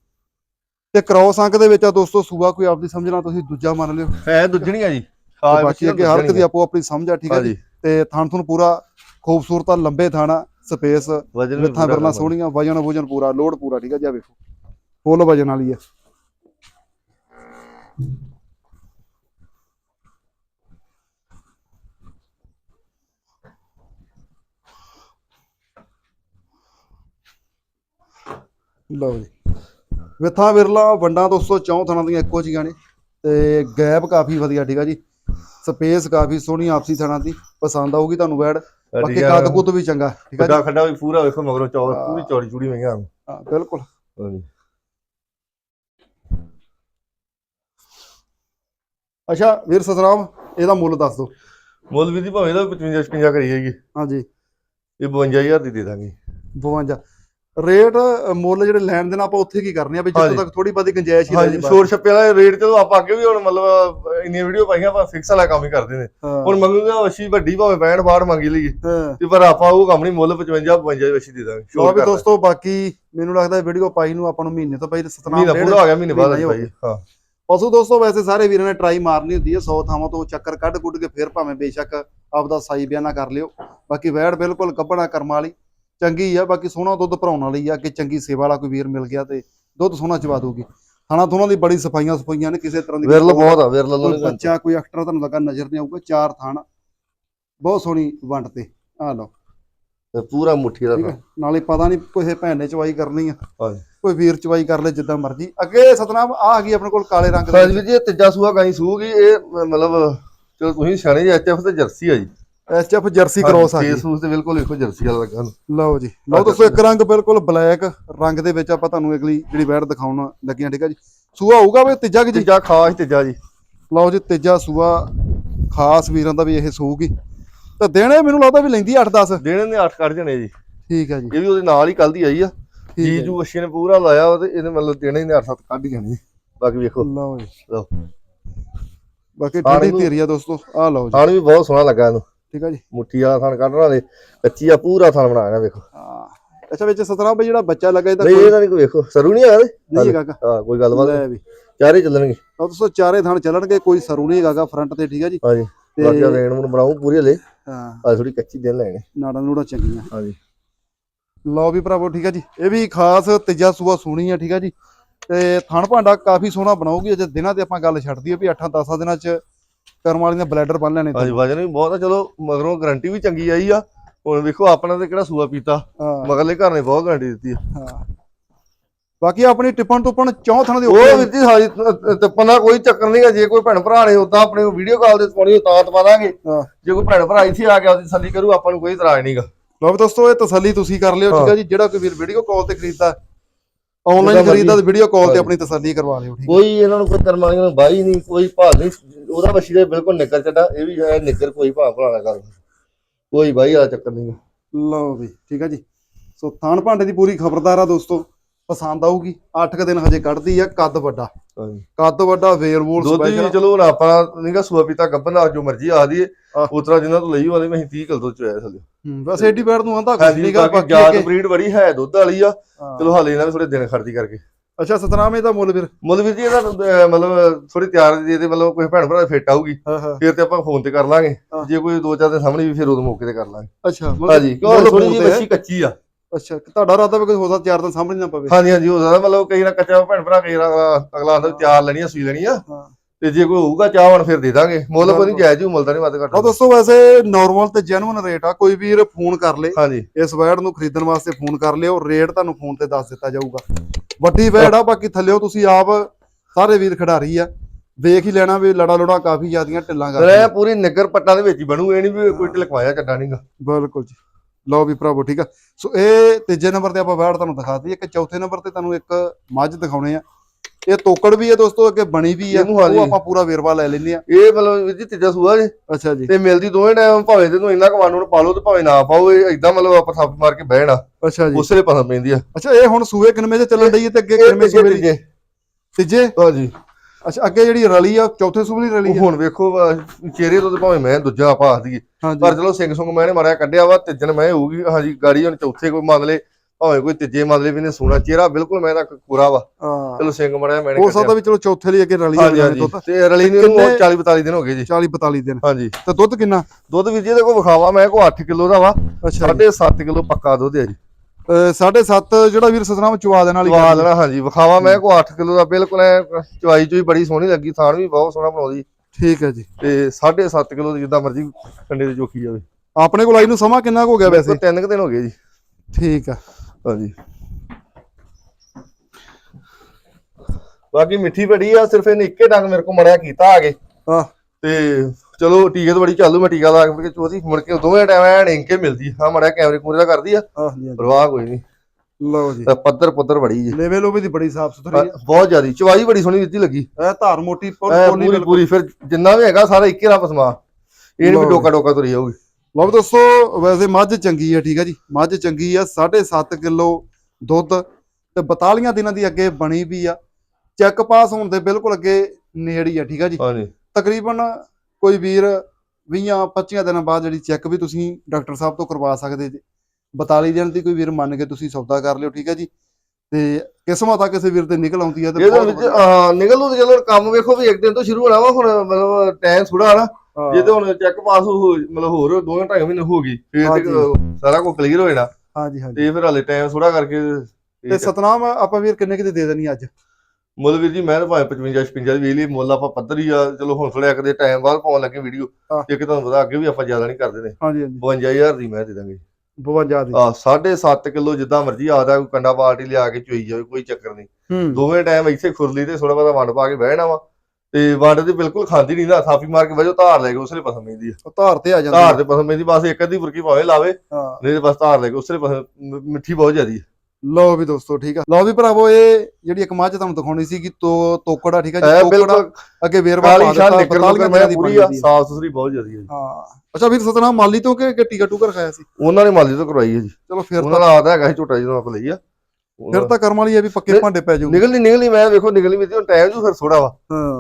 ਤੇ ਕ੍ਰੋਸ ਅੰਕ ਦੇ ਵਿੱਚ ਆ ਦੋਸਤੋ ਸੂਆ ਕੋਈ ਆਪਦੀ ਸਮਝਣਾ ਤੁਸੀਂ ਦੂਜਾ ਮੰਨ ਲਿਓ। ਹੈ ਦੁੱਜਣੀ ਆ ਜੀ। ਤੇ ਬਾਕੀ ਅੱਗੇ ਹਰ ਇੱਕ ਦੀ ਆਪੋ ਆਪਣੀ ਸਮਝ ਆ ਠੀਕ ਹੈ ਜੀ। ਤੇ ਥਣ ਤੁਹਾਨੂੰ ਪੂਰਾ ਖੂਬਸੂਰਤ ਆ ਲੰਬੇ ਥਾਣਾ ਸਪੇਸ ਲੱਥਾਂ ਕੰਮ ਸੋਹਣੀਆਂ ਵਜਨ ਵਜਨ ਪੂਰਾ ਲੋਡ ਪੂਰਾ ਠੀਕ ਹੈ ਜੀ ਆ ਵੇਖੋ। ਫੁੱਲ ਵਜਨ ਵਾਲੀ ਹੈ ਲਓ ਜੀ। ਵਿਥਾ ਵਿਰਲਾ ਵੰਡਾਂ ਦੋਸਤੋ ਚੌਂ ਥਣਾਂ ਦੀਆਂ ਇੱਕੋ ਜਿਹੀਆਂ ਨੇ। ਤੇ ਗੈਪ ਕਾਫੀ ਵਧੀਆ ਠੀਕ ਆ ਜੀ। ਸਪੇਸ ਕਾਫੀ ਸੋਹਣੀ ਆਪਸੀ ਥਣਾਂ ਦੀ। ਪਸੰਦ ਆਊਗੀ ਤੁਹਾਨੂੰ ਵੈੜ ਬਾਕੀ। ਕੱਦ ਕੁੱਦ ਵੀ ਚੰਗਾ ਠੀਕ ਆ ਜੀ। ਖੱਡਾ ਖੱਡਾ ਵੀ ਪੂਰਾ ਵੇਖੋ ਮਗਰੋਂ ਚੌੜ। ਪੂਰੀ ਚੌੜੀ ਚੂੜੀ ਮਹਿੰਗਾ ਹਾਂ, ਬਿਲਕੁਲ। ਅੱਛਾ ਵੀਰ ਸਤਨਾਮ ਇਹਦਾ ਮੁੱਲ ਦੱਸ ਦਿਓ। ਮੁੱਲ ਵੀ ਦੀ ਭਾਵੇਂ ਦਾ 55 56 ਕਰੀ ਹੈਗੀ ਹਾਂਜੀ। ਇਹ 52000 ਦੀ ਦੇ ਦਾਂਗੇ। 52 ਰੇਟ ਮੁੱਲ ਜਿਹੜੇ ਲੈਣ ਦੇਣ ਆਪਾਂ ਉੱਥੇ ਕੀ ਕਰਨੇ ਆ? ਵੀ ਜਿੱਥੋਂ। ਤੱਕ ਥੋੜੀ ਬਹੁਤੀ ਗੁੰਜਾਇਸ਼ ਹੀ ਰਹੀ ਸ਼ੋਰ ਛੱਪੇ ਵਾਲਾ ਰੇਟ ਚਲੋ ਆਪਾਂ ਅੱਗੇ ਵੀ ਹੁਣ ਮਤਲਬ ਇੰਨੀਆਂ ਵੀਡੀਓ ਪਾਈਆਂ ਆਪਾਂ ਫਿਕਸ ਵਾਲਾ ਕੰਮ ਹੀ ਕਰਦੇ ਨੇ ਹੁਣ ਮੰਗੂਗਾ ਵਸ਼ੀ ਵੱਡੀ ਭਾਵੇਂ 65 ਬਾੜ ਮੰਗੀ ਲਈਏ। ਤੇ ਪਰ ਆਪਾਂ ਉਹ ਕੰਮ ਨਹੀਂ ਮੁੱਲ 55 52 ਵਸ਼ੀ ਦੇ ਦਾਂਗੇ ਸ਼ੋਰ ਵੀ ਦੋਸਤੋ ਬਾਕੀ ਮੈਨੂੰ ਲੱਗਦਾ ਵੀਡੀਓ ਪਾਈ ਨੂੰ ਆਪਾਂ ਨੂੰ ਮਹੀਨੇ ਤੋਂ ਪਹਿਲੇ ਸਤਨਾਮ ਮਹੀਨਾ ਡੇਢ ਪੂਰਾ ਹੋ ਗਿਆ ਮਹੀਨੇ ਬਾਅਦ ਭਾਈ ਹਾਂ ਪਸ਼ੂ ਦੋਸਤੋ ਵੈਸੇ ਸਾਰੇ ਵੀਰਾਂ ਨੇ ਟਰਾਈ ਮਾਰਨੀ ਹੁੰਦੀ ਹੈ 100 ਥਾਵਾਂ ਤੋਂ ਚੱਕਰ ਕੱਢ ਕੁੱਢ ਕੇ ਫਿਰ ਭਾਵੇਂ ਬੇਸ਼ੱਕ ਆਪਦਾ ਸਾਈ ਬਿਆਨਾ ਕਰ ਲਿਓ। ਬਾਕੀ ਵੈੜ ਬਿਲਕੁਲ ਕੱਪੜਾ ਕਰਮ ਵਾਲੀ। ਚੰਗੀ ਆ ਬਾਕੀ ਸੋਹਣਾ ਦੁੱਧ ਭਰਾਉਣ ਵਾਲੀ ਆ ਕਿ ਚੰਗੀ ਸੇਵਾ ਵਾਲਾ ਕੋਈ ਵੀਰ ਮਿਲ ਗਿਆ ਤੇ ਦੁੱਧ ਸੋਹਣਾ ਚਵਾ ਦੂਗੀ ਥਾਣਾ ਥੋਣਾ ਦੀ ਬੜੀ ਸਫਾਈਆਂ ਸਫਾਈਆਂ ਨੇ ਕਿਸੇ ਤਰ੍ਹਾਂ ਦੀ ਵਿਰਲ ਬਹੁਤ ਆ ਵਿਰਲ ਨੂੰ ਬੱਚਾ ਕੋਈ ਐਕਟਰ ਤੁਹਾਨੂੰ ਲੱਗਾ ਨਜ਼ਰ ਨਹੀਂ ਆਊਗਾ ਚਾਰ ਥਾਣ ਬਹੁਤ ਸੋਹਣੀ ਵੰਡ ਤੇ ਆ ਲਓ। ਪੂਰਾ ਮੁੱਠੀ ਦਾ ਨਾਲੇ ਪਤਾ ਨਹੀਂ ਕੋਈ ਭੈਣ ਨੇ ਚਵਾਈ ਕਰਨੀ ਆ। ਕੋਈ ਵੀਰ ਚਵਾਈ ਕਰ ਲੈ ਜਿੱਦਾਂ ਮਰਜ਼ੀ। ਅੱਗੇ ਸਤਨਾਮ ਆ ਗਈ ਆਪਣੇ ਕੋਲ ਕਾਲੇ ਰੰਗ ਦੀ। ਜੀ ਤੀਜਾ ਸੂਆ ਗਾਈ ਸੂਗੀ ਇਹ ਮਤਲਬ ਚਲੋ ਤੁਸੀਂ ਸਿਆਣੇ ਜੀ ਐਚਐਫ ਤੇ ਜਰਸੀ ਆ ਜੀ। ਐਸਐਫ ਜਰਸੀ ਕ੍ਰੋਸ ਆ ਗਈ। ਫੂਸ ਤੇ ਬਿਲਕੁਲ ਵੇਖੋ ਜਰਸੀ ਵਾਲਾ ਲੱਗਾ ਲਓ ਜੀ। ਲਓ ਦੋਸਤੋ ਇੱਕ ਰੰਗ ਬਿਲਕੁਲ ਬਲੈਕ ਰੰਗ ਦੇ ਵਿੱਚ ਆਪਾਂ ਤੁਹਾਨੂੰ ਅਗਲੀ ਜਿਹੜੀ ਵੈੜ ਦਿਖਾਉਣ ਲੱਗੀਆਂ ਠੀਕ ਆ ਜੀ। ਸੂਆ ਹੋਊਗਾ ਵੀ ਤੀਜਾ ਕਿ ਜੀ? ਤੀਜਾ ਖਾਸ ਤੀਜਾ ਜੀ। ਲਓ ਜੀ ਤੀਜਾ ਸੂਆ ਖਾਸ ਵੀਰਾਂ ਦਾ ਵੀ ਇਹ ਸੂਗੀ। ਤਾਂ ਦੇਣੇ ਮੈਨੂੰ ਲੱਗਦਾ ਵੀ ਲੈਂਦੀ 8-10 ਦੇਣੇ ਨੇ 8 ਕੱਢ ਜਣੇ ਜੀ। ਠੀਕ ਆ ਜੀ। ਇਹ ਵੀ ਉਹਦੇ ਨਾਲ ਹੀ ਕੱਲ ਦੀ ਆਈ ਆ। ਠੀਕ ਜੀ। ਹੈ ਜੂ ਅੱਛੇ ਨੇ ਪੂਰਾ ਲਾਇਆ ਤੇ ਇਹਨੇ ਮਤਲਬ ਦੇਣੇ ਨੇ 8-7 ਕੱਢ ਜਾਣੇ ਬਾਕੀ ਵੇਖੋ। ਲਓ ਜੀ। ਲਓ। ਬਾਕੀ ਇਹਨੂੰ- ਧੀਰੀ ਆ ਦੋਸਤੋ। ਆ ਲਓ ਜੀ। ਥਾਣ ਵੀ ਬਹੁਤ ਸੋਹਣਾ ਲੱਗਾ ਇਹਨੂੰ। ਠੀਕ ਆ ਜੀ? ਮੁੱਠੀ ਵਾਲਾ ਥਾਣ ਕੱਢਣ ਵਾਲੇ ਕੱਚੀ ਆ ਪੂਰਾ ਥਾਣ ਬਣਾਇਆ ਵੇਖੋ। ਹਾਂ। ਅੱਛਾ ਵਿੱਚ ਸਤਨਾਮ ਬਈ ਜਿਹੜਾ ਬੱਚਾ ਲੱਗਾ ਇਹਦਾ ਨਹੀਂ ਇਹਦਾ ਨਹੀਂ ਕੋਈ ਵੇਖੋ ਸਰੂ ਨਹੀਂ ਹੈਗਾ? ਨਹੀਂ ਹੈਗਾ। ਹਾਂ ਕੋਈ ਗੱਲਬਾਤ ਨੀ। ਲੈ ਵੀ। ਚਾਰੇ ਚੱਲਣਗੇ। ਲਓ ਦੋਸਤੋ ਚਾਰੇ ਥਣ ਚੱਲਣਗੇ ਕੋਈ ਸਰੂ ਨਹੀਂ ਹੈਗਾ ਫਰੰਟ ਤੇ ਠੀਕ ਆ ਜੀ? ਹਾਂਜੀ। ਤੇ ਬਾਕੀ ਰੇਣ ਨੂੰ ਬਣਾਉ ਪੂਰੀ ਹਲੇ। ਹਾਂ। ਆ ਥੋੜੀ ਕੱਚੀ ਦਿਨ ਲੈਣੇ। ਨਾੜਾਂ ਨੂੜਾਂ ਚੰਗੀਆਂ। ਹਾਂਜੀ। ਲਓ ਵੀ ਭਰਾਵੋ ਠੀਕ ਆ ਜੀ। ਇਹ ਵੀ ਖਾਸ ਤੀਜਾ ਸੂਆ ਸੋਹਣੀ ਆ ਠੀਕ ਆ ਜੀ। ਤੇ ਥਣ ਭਾਂਡਾ ਕਾਫੀ ਸੋਹਣਾ ਬਣਾਉਗੀ ਅਜੇ ਦਿਨਾਂ ਤੇ ਆਪਾਂ ਗੱਲ ਛੱਡ ਦਈਏ ਵੀ 8-10 ਦਿਨਾਂ ਚ ਕਰਮ ਵਾਲੀਆਂ ਬਲੈਡਰ ਬੰਨ ਲੈਣੇ ਹਾਂਜੀ ਵਜਨ ਵੀ ਬਹੁਤ ਆ ਚਲੋ ਮਗਰੋਂ ਗਾਰੰਟੀ ਵੀ ਚੰਗੀ ਆਈ ਆ। ਹੁਣ ਵੇਖੋ ਆਪਣਾ ਤੇ ਕਿਹੜਾ ਸੂਆ ਪੀਤਾ। ਹਾਂ। ਮਗਰਲੇ ਘਰ ਨੇ ਬਹੁਤ ਗਾਰੰਟੀ ਦਿੱਤੀ ਆ। ਹਾਂ। ਬਾਕੀ ਆਪਣੀ ਟਿੱਪਣ ਟੁੱਪਣ ਚੌਂ ਥਣ ਦੇ ਉਹ ਜੀ ਸਾਜੀ ਤੱਪਣ ਦਾ ਕੋਈ ਚੱਕਰ ਨਹੀਂਗਾ ਜੇ ਕੋਈ ਭੈਣ ਭਰਾ ਨੇ ਉਦਾਂ ਆਪਣੇ ਵੀਡੀਓ ਕਾਲ ਤੇ ਪਾਉਣੀ ਤਾਂ ਦਾਂਗੇ। ਹਾਂ। ਜੇ ਕੋਈ ਭੈਣ ਭਰਾ ਇੱਥੇ ਆ ਕੇ ਉਹਦੀ ਤਸੱਲੀ ਕਰੂ ਆਪਾਂ ਨੂੰ ਕੋਈ ਇਤਰਾਜ਼ ਨਹੀਂਗਾ ਲਓ ਵੀ ਦੋਸਤੋ ਇਹ ਤਸੱਲੀ ਤੁਸੀਂ ਕਰ ਲਿਓ ਠੀਕ ਆ ਜੀ? ਜਿਹੜਾ ਕੋਈ ਵੀਰ ਵੀਡੀਓ ਕਾਲ ਤੇ ਖਰੀਦਦਾ ਆਨਲਾਈਨ ਖਰੀਦਦਾ ਤੇ ਵੀਡੀਓ ਕਾਲ ਤੇ। ਆਪਣੀ ਤਸੱਲੀ ਕਰਵਾ ਲਿਓ ਠੀਕ ਕੋਈ ਇਹਨਾਂ ਨੂੰ ਕੋਈ ਕਰਮਾਂ ਨੂੰ ਬਾਈ ਨਹੀਂ ਕੋਈ ਭਾਲ ਨਹੀਂ ਉਹਦਾ ਬੱਚੀ ਦੇ ਬਿਲਕੁਲ ਨਿੱਕਰ ਚੱਡਾ ਇਹ ਵੀ ਹੈ ਨਿੱਕਰ ਕੋਈ ਭਾਂ ਭਲਾਣਾ ਕਰ। ਕੋਈ ਬਾਈ ਵਾਲਾ ਚੱਕਰ ਨਹੀਂ ਲਓ ਵੀ ਠੀਕ ਆ ਜੀ। ਸੋ ਥਣ ਭਾਂਡੇ ਦੀ ਪੂਰੀ ਖਬਰਦਾਰ ਆ ਦੋਸਤੋ ਪਸੰਦ ਆਊਗੀ। 8 ਕ ਦਿਨ ਹਜੇ ਕੱਢਦੀ ਆ ਕੱਦ ਵੱਡਾ। ਕੱਦ ਵੱਡਾ ਵੇਰਵੂਲ ਦੁੱਧ ਵੀ ਸਪੈਸ਼ਲ ਚਲੋ ਆਪਾਂ ਨਹੀਂਗਾ ਸੂਆ ਪੀਤਾ ਗੱਬਨ ਆ ਜੋ ਮਰਜ਼ੀ ਆ ਆਹ। ਉਤਰਾ ਜਿੰਨਾ ਤੋਂ ਲਈ ਵਾਲੇ ਮੈਂ 30 ਕਿਲੋ ਦੁੱਧ ਚੋਇਆ ਥੱਲੇ। ਬਸ ਏਡੀ ਬੈੜ ਨੂੰ ਆਂਦਾ ਕੁਝ ਹਾਂਜੀ ਨਹੀਂ ਗਾ ਬਾਕੀ ਜਾਤ ਬਰੀਡ ਬੜੀ ਹੈ ਦੁੱਧ ਵਾਲੀ ਆ। ਚਲੋ ਹਾਲੇ ਇਹਨਾਂ ਨੇ ਥੋੜੇ ਦਿਨ ਖੜਦੀ ਕਰਕੇ। ਅੱਛਾ ਸਤਨਾਮ ਇਹਦਾ ਮੁੱਲ ਵੀਰ? ਮੁੱਲ ਵੀਰ ਜੀ ਇਹਦਾ ਅਹ, ਮਤਲਬ ਥੋੜੀ ਤਿਆਰ ਦੇ ਤੇ ਮਤਲਬ ਕੋਈ ਭੈਣ ਭਰਾ ਫਿੱਟ ਆਊਗੀ ਹਾਂ ਹਾਂ। ਫਿਰ ਤੇ ਆਪਾਂ ਫੋਨ ਤੇ ਕਰ ਲਾਂਗੇ। ਹਾਂ। ਜੇ ਕੋਈ ਦੋ ਚਾਰ ਦਿਨ ਸਾਹਮਣੇ ਵੀ ਫਿਰ ਉਦੋਂ ਮੌਕੇ ਤੇ ਕਰ ਲਾਂਗੇ। ਅੱਛਾ ਮਤਲਬ ਹਾਂਜੀ ਮੁੱਲ ਕਿਉਂ ਥੋੜੀ ਫੋਨ ਜਿਹੀ ਤੇ। ਹੈ? ਮੱਛੀ ਕੱਚੀ ਆ। ਅੱਛਾ ਤੁਹਾਡਾ ਰਾਤਾ ਵੀ ਕੋਈ ਹੋ ਸਕਦਾ ਚਾਰ ਦਿਨ ਸਾਹਮਣੇ ਨਾ ਪਵੇ। ਹਾਂਜੀ ਹਾਂਜੀ ਹੋ ਸਕਦਾ ਮਤਲਬ ਕਈ ਨਾ ਕੱਚਾ ਭੈਣ ਭਰਾ ਕਈ ਨਾ ਅਗਲਾ ਆਂਦਾ ਤਿਆਰ ਲੈਣੀ ਆ ਸੂਈ ਲੈਣੀ ਆ। ਹਾਂ। ਤੇ ਜੇ ਕੋਈ ਹੋਊਗਾ ਚਾਹ ਹੁਣ ਫਿਰ ਦੇ ਦਾਂਗੇ। ਮੁੱਲ ਕੋਈ ਨਹੀਂ ਜਾਇਜ਼ ਹੀ ਮੁੱਲ ਤਾਂ ਨਹੀਂ ਵੱਧ ਉਹ ਘੱਟ ਦੋਸਤੋ ਵੈਸੇ ਨਾਰਮਲ ਤੇ ਜੈਨੂਇਨ ਰੇਟ ਆ ਕੋਈ ਵੀਰ ਫੋਨ ਕਰ ਲੇ। ਹਾਂਜੀ। ਇਸ ਵੈੜ ਨੂੰ ਖਰੀਦਣ ਵਾਸਤੇ ਫੋਨ ਕਰ ਲਿਓ ਰੇਟ ਤੁਹਾਨੂੰ ਫੋਨ ਤੇ ਦੱਸ ਦਿੱਤਾ ਜਾਊਗਾ। ਵੱਡੀ ਵੈੜ ਆ ਬਾਕੀ ਥੱਲਿਓ ਤੁਸੀਂ ਆਪ ਸਾਰੇ ਵੀਰ ਖਿਡਾਰੀ ਆ। ਵੇਖ ਹੀ ਲੈਣਾ ਵੀ ਲੜਾ ਲੜਾ ਕਾਫੀ ਜ਼ਿਆਦੀਆਂ ਢਿੱਲਾਂ ਪਰ ਕਰਦੀਆਂ ਇਹ ਪੂਰੀ ਨਿੱਗਰ ਪੱਟਾਂ ਦੇ ਵਿੱਚ ਹੀ ਬਣੂ ਇਹ ਨਹੀਂ ਵੀ ਕੋਈ ਢਲਕਵਾਇਆ ਚੱਡਾ ਨਹੀਂਗਾ ਬਿਲਕੁਲ ਜੀ। ਲਓ ਵੀ ਭਰਾਵੋ ਠੀਕ ਆ। ਸੋ ਇਹ ਤੀਜੇ ਨੰਬਰ ਤੇ ਆਪਾਂ ਵੈੜ ਤੁਹਾਨੂੰ ਦਿਖਾਤੀ ਇੱਕ ਚੌਥੇ ਨੰਬਰ ਤੇ ਤੁਹਾਨੂੰ ਇੱਕ ਮੱਝ ਦਿਖਾਉਣੇ ਆ। ਇਹ ਤੋਕੜ ਵੀ ਹੈ ਦੋਸਤੋ ਅੱਗੇ ਬਣੀ ਵੀ ਹਾਂਜੀ। ਉਹ ਆਪਾਂ ਪੂਰਾ ਵੇਰਵਾ ਲੈ ਲੈਂਦੇ ਆ। ਇਹ ਮਤਲਬ ਵੀਰ ਜੀ ਤੀਜਾ ਸੂਆ ਜੇ। ਅੱਛਾ ਜੀ। ਤੇ ਮਿਲਦੀ ਦੋਵੇਂ ਟਾਈਮ ਭਾਵੇਂ ਤੈਨੂੰ ਇੰਨਾ ਕਮਾਨੂ ਨੂੰ ਪਾ ਲਓ ਤੇ ਭਾਵੇਂ ਨਾ ਪਾਓ ਇਹ ਇਦਾਂ ਮਤਲਬ ਆਪਾਂ ਥੱਪ ਮਾਰ ਕੇ ਬਹਿਣਾ। ਅੱਛਾ ਜੀ। ਉਸੇ ਪਸੰਦ ਪੈਂਦੀ ਆ। ਅੱਛਾ ਇਹ ਹੁਣ ਸੂਏ ਕਿੰਨੇ ਚ ਚੱਲਣ ਡਈ ਹੈ ਤੇ ਅੱਗੇ ਇਹ ਕਿੰਨੇ ਸੂਏ ਦੀ? ਤੀਜੇ। ਤੀਜੇ? ਹਾਂਜੀ। ਅੱਛਾ ਅੱਗੇ ਜਿਹੜੀ ਰਲੀ ਆ ਚੌਥੇ ਸੂਏ ਦੀ ਰਲੀ ਆ? ਹੁਣ ਵੇਖੋ ਚਿਹਰੇ ਤੋਂ ਤੇ ਭਾਵੇਂ ਮੈਂ ਦੂਜਾ ਆਪਾਂ ਆਖ ਦਈਏ। ਪਰ ਚਲੋ ਸਿੰਘ ਸੁੰਗ ਮੈਂ ਨੇ ਮਾਰਿਆ ਕੱਢਿਆ ਵਾ ਤਿੱਜਣ ਮੈਂ ਹੋਊਗੀ। ਹਾਂਜੀ ਗਾੜੀ ਹੁਣ ਚੌਥੇ ਕੋਈ ਮਦਲੇ ਭਾਵੇਂ ਕੋਈ ਤੀਜੇ ਮਦਲੇ ਵੀ ਨੇ ਸੋਨਾ ਚਿਹਰਾ ਬਿਲਕੁਲ ਮੈਂ ਤਾਂ ਪੂਰਾ ਵਾ। ਚਲੋ ਸਿੰਘ ਮੜਿਆ ਮੈਂ ਨੇ ਹੋ ਸਕਦਾ ਵੀ ਚਲੋ ਚੌਥੇ ਲਈ ਅੱਗੇ ਰਲੀ ਜਾਣੀ ਦੁੱਧ। ਤੇ ਰਲੀ ਨੂੰ ਕਿੰਨੇ- 40 42 ਦਿਨ ਹੋ ਗਏ ਜੀ। 40 42 ਦਿਨ। ਹਾਂਜੀ। ਤੇ ਦੁੱਧ ਕਿੰਨਾ? ਦੁੱਧ ਵੀ ਜਿਹਦੇ ਕੋਲ ਵਿਖਾਵਾ ਮੈਂ ਕੋ 8 ਕਿਲੋ ਦਾ ਵਾ। ਅੱਛਾ 7.5 ਕਿਲੋ ਪੱਕਾ ਦੁੱਧ ਹੈ ਜੀ। ਸਾਢੇ 7 ਜਿਹੜਾ ਵੀਰ ਸਤਨਾਮ ਚਵਾ ਦੇਣ ਵਾਲੀ ਲਵਾ ਲੈਣਾ ਹਾਂਜੀ। ਵਿਖਾਵਾ ਮੈਂ ਕੋ 8 ਕਿਲੋ ਦਾ ਬਿਲਕੁਲ ਐ ਚਵਾਈ ਚੋਈ ਬੜੀ ਸੋਹਣੀ ਲੱਗੀ ਥਾਣ ਵੀ ਬਹੁਤ ਸੋਹਣਾ ਬਣਾਉਂਦੀ। ਠੀਕ ਹੈ ਜੀ। ਤੇ 7.5 ਕਿਲੋ ਦੀ ਜਿੱਦਾਂ ਮਰਜ਼ੀ ਕੰਡੇ ਤੇ ਚੋਖੀ ਜਾਵੇ। ਆਪਣੇ ਕੋਲ ਆਈ ਨੂੰ ਸਮਾਂ ਕਿੰਨਾ ਕੁ ਹੋ ਗਿਆ ਵੈਸੇ? ਤਿੰਨ ਕੁ ਦਿਨ ਹੋ ਗਏ ਜੀ। ਠੀਕ ਆ। ਹਾਂਜੀ। ਬਾਕੀ ਮਿੱਠੀ ਬੜੀ ਆ ਸਿਰਫ ਇਹਨੇ ਇੱਕੇ ਡੰਗ ਮੇਰੇ ਕੋ ਮੜਿਆ ਕੀਤਾ ਆ ਕੇ। ਹਾਂ। ਤੇ ਚਲੋ ਟੀਕੇ ਤਾਂ ਬੜੀ ਚਾਲੂ ਮੈਂ ਟੀਕਾ ਲਾ ਕੇ ਚੋਦੀ ਮੁੜ ਕੇ ਦੋਵੇਂ ਟਾਈਮ ਐ ਡਿੰਗ ਕੇ ਮਿਲਦੀ ਹਾਂ ਮੜਿਆ ਕੈਮਰੇ ਕੂਮਰੇ ਦਾ ਕਰਦੀ ਆ। ਹਾਂਜੀ ਪਰਵਾਹ ਕੋਈ ਨਹੀਂ ਲਓ ਜੀ। ਤਾਂ ਪੱਧਰ ਪੱਧਰ ਬੜੀ ਜੀ। ਲੈਵਲ ਉਹ ਦੀ ਬੜੀ ਸਾਫ਼ ਸੁਥਰੀ ਬਹੁਤ ਜ਼ਿਆਦੀ। ਚਵਾਈ ਬੜੀ ਸੋਹਣੀ ਦਿੱਤੀ ਲੱਗੀ। ਇਹ ਧਾਰ ਮੋਟੀ ਐ ਪੂਰੀ ਪੂਰੀ ਫਿਰ ਜਿੰਨਾ ਵੀ ਹੈਗਾ ਸਾਰਾ ਇੱਕੇ ਰੱਬ ਸਮਾ ਇਹ ਵੀ ਡੋਕਾ ਡੋਕਾ ਤੁਰੀ ਜਾਊਗੀ। ਲਓ ਦੋਸਤੋ ਵੈਸੇ ਮੱਝ ਚੰਗੀ ਹੈ ਠੀਕ ਹੈ ਜੀ। ਮੱਝ ਚੰਗੀ ਆ 7.5 ਕਿਲੋ ਦੁੱਧ ਤੇ 42 ਦਿਨਾਂ ਦੀ ਅੱਗੇ ਬਣੀ ਵੀ ਆ। ਚੈੱਕ ਪਾਸ ਹੋਣ ਦੇ ਬਿਲਕੁਲ ਅੱਗੇ ਨੇੜੇ ਆ ਠੀਕ ਹੈ ਜੀ। ਹਾਂਜੀ। ਤਕਰੀਬਨ ਕੋਈ ਵੀਰ 20 25 ਦਿਨਾਂ ਬਾਅਦ ਜਿਹੜੀ ਚੈੱਕ ਵੀ ਤੁਸੀਂ ਡਾਕਟਰ ਸਾਹਿਬ ਤੋਂ ਕਰਵਾ ਸਕਦੇ ਜੀ। 42 ਦਿਨ ਦੀ ਕੋਈ ਵੀਰ ਮੰਨ ਕੇ ਤੁਸੀਂ ਸੌਦਾ ਕਰ ਲਿਓ ਠੀਕ ਹੈ ਜੀ। ਤੇ ਕਿਸਮਤ ਆ ਕਿਸੇ ਵੀਰ ਤੇ ਨਿਕਲ ਆਉਂਦੀ ਆ ਤੇ ਇਹਦੇ ਵਿੱਚ ਨਿਕਲ ਤੇ ਚਲੋ ਕੰਮ ਵੇਖੋ ਵੀ ਇੱਕ ਦਿਨ ਤੋਂ ਸ਼ੁਰੂ ਹੋਣਾ ਵਾ ਹੁਣ ਮਤਲਬ ਟਾਈਮ ਥੋੜਾ ਨਾ ਹਾਂ, ਜੇ ਤੇ ਹੁਣ ਚੈੱਕ ਪਾਸ ਹੋ ਮਤਲਬ ਹੋਰ ਦੋਵੇਂ ਢਾਈ ਮਹੀਨੇ ਹੋ ਗਈ ਫਿਰ ਤੇ। ਸਾਰਾ ਕੁਝ ਕਲੀਅਰ ਹੋ ਜਾਣਾ। ਹਾਂਜੀ ਹਾਂਜੀ। ਤੇ ਫਿਰ ਹਲੇ ਟਾਈਮ ਥੋੜਾ ਕਰਕੇ ਤੇ ਸਤਨਾਮ ਆਪਾਂ ਵੀਰ ਕਿੰਨੇ ਕਿਤੇ ਦੇ ਦੇਣੀ ਅੱਜ? ਮੁੱਲ ਵੀਰ ਜੀ ਮੈਂ ਤਾਂ ਭਾਵੇਂ 55 56 ਦੀ ਵੇਚ ਲਈ ਮੁੱਲ ਆਪਾਂ ਪੱਧਰ ਹੀ ਆ। ਚਲੋ ਹੁਣ ਥੋੜਾ ਇੱਕ ਦੇ ਟਾਈਮ ਬਾਅਦ ਪਾਉਣ ਲੱਗੇ ਵੀਡੀਓ ਹਾਂ। ਇੱਕ ਤੁਹਾਨੂੰ ਪਤਾ ਅੱਗੇ ਵੀ ਆਪਾਂ ਜ਼ਿਆਦਾ ਨਹੀਂ ਕਰਦੇ ਨੇ। ਹਾਂਜੀ ਹਾਂਜੀ। 52000 ਦੀ ਮੈਂ ਦੇ ਦਾਂਗੇ। 52 ਦੀ। ਆ 7.5 ਕਿਲੋ ਜਿੱਦਾਂ ਮਰਜ਼ੀ ਆਦਾ ਕੋਈ ਕੰਡਾ ਬਾਲਟੀ ਲਿਆ ਕੇ ਚੋਈ ਜਾਵੇ ਕੋਈ ਚੱਕਰ ਨਹੀਂ। ਦੋਵੇਂ ਟਾਈਮ ਇੱਥੇ ਖੁਰਲੀ ਤੇ ਥੋੜਾ ਬਹੁਤਾ ਵੰਡ ਪਾ ਕੇ ਬਹਿਣਾ ਵਾ। ਤੇ ਵੰਡ ਤੇ ਬਿਲਕੁਲ ਖਾਂਦੀ ਨਹੀਂ ਨਾ ਥਾਪੀ ਮਾਰ ਕੇ ਵਜੋ ਧਾਰ ਲੈ ਕੇ ਉਸਲੇ ਪਸੰਦ ਪੈਂਦੀ ਆ। ਉਹ ਧਾਰ ਤੇ ਆ ਧਾਰ ਜਾਂਦੀ ਤੇ ਪਸੰਦ ਪੈਂਦੀ ਬਸ ਇੱਕ ਅੱਧੀ ਬੁਰਕੀ ਭਾਵੇਂ ਲਾਵੇ ਹਾਂ। ਨਹੀਂ ਤੇ ਬਸ ਧਾਰ ਲੈ ਕੇ ਉਸਲੇ ਪਸੰਦ ਮਿੱਠੀ ਬਹੁਤ ਜ਼ਿਆਦੀ ਹੈ ਲਓ ਵੀ ਦੋਸਤੋ ਠੀਕ ਆ। ਲਓ ਵੀ ਭਰਾਵੋ ਇਹ ਜਿਹੜੀ ਇੱਕ ਮੱਝ ਤੁਹਾਨੂੰ ਦਿਖਾਉਣੀ ਸੀ ਕਿ ਤੋ ਤੋਕੜਾ ਠੀਕ ਆ ਜੀ ਤੋਕੜਾ ਅੱਗੇ ਵੇਰਵਾ ਪਾ ਦਿੱਤਾ ਨਿਕਲ 42 ਮੈਂ ਦੀ ਪੂਰੀ ਆ ਦੀ। ਸਾਫ਼ ਸੁਥਰੀ ਬਹੁਤ ਜ਼ਿਆਦੀ ਹੈ ਜੀ। ਹਾਂ। ਅੱਛਾ ਵੀਰ ਸਤਨਾਮ ਮਾਲੀ ਤੋਂ ਕਿ ਟੀਕਾ ਟੂਕਾ ਰਖਾਇਆ ਸੀ? ਉਹਨਾਂ ਨੇ ਮਾਲੀ ਤੋਂ ਕਰਵਾਈ ਹੈ ਜੀ। ਚਲੋ ਫਿਰ ਉਹਨਾਂ ਦਾ ਆਦਾ ਹੈਗਾ ਸੀ ਝੋਟਾ ਜਦੋਂ ਆਪਾਂ ਲਈ ਆ। ਫਿਰ ਤਾਂ ਕਰਮ ਵਾਲੀ ਆ ਵੀ ਪੱਕੇ ਭਾਂਡੇ ਪੈ ਜਾਊ ਨਿਕਲਣੀ ਨਿਕਲਣੀ ਮੈਂ ਵੇਖੋ ਨਿਕਲਣੀ ਵੀ ਹੁਣ ਟਾਈਮ ਜੂ ਫਿਰ ਥੋੜਾ ਵਾ।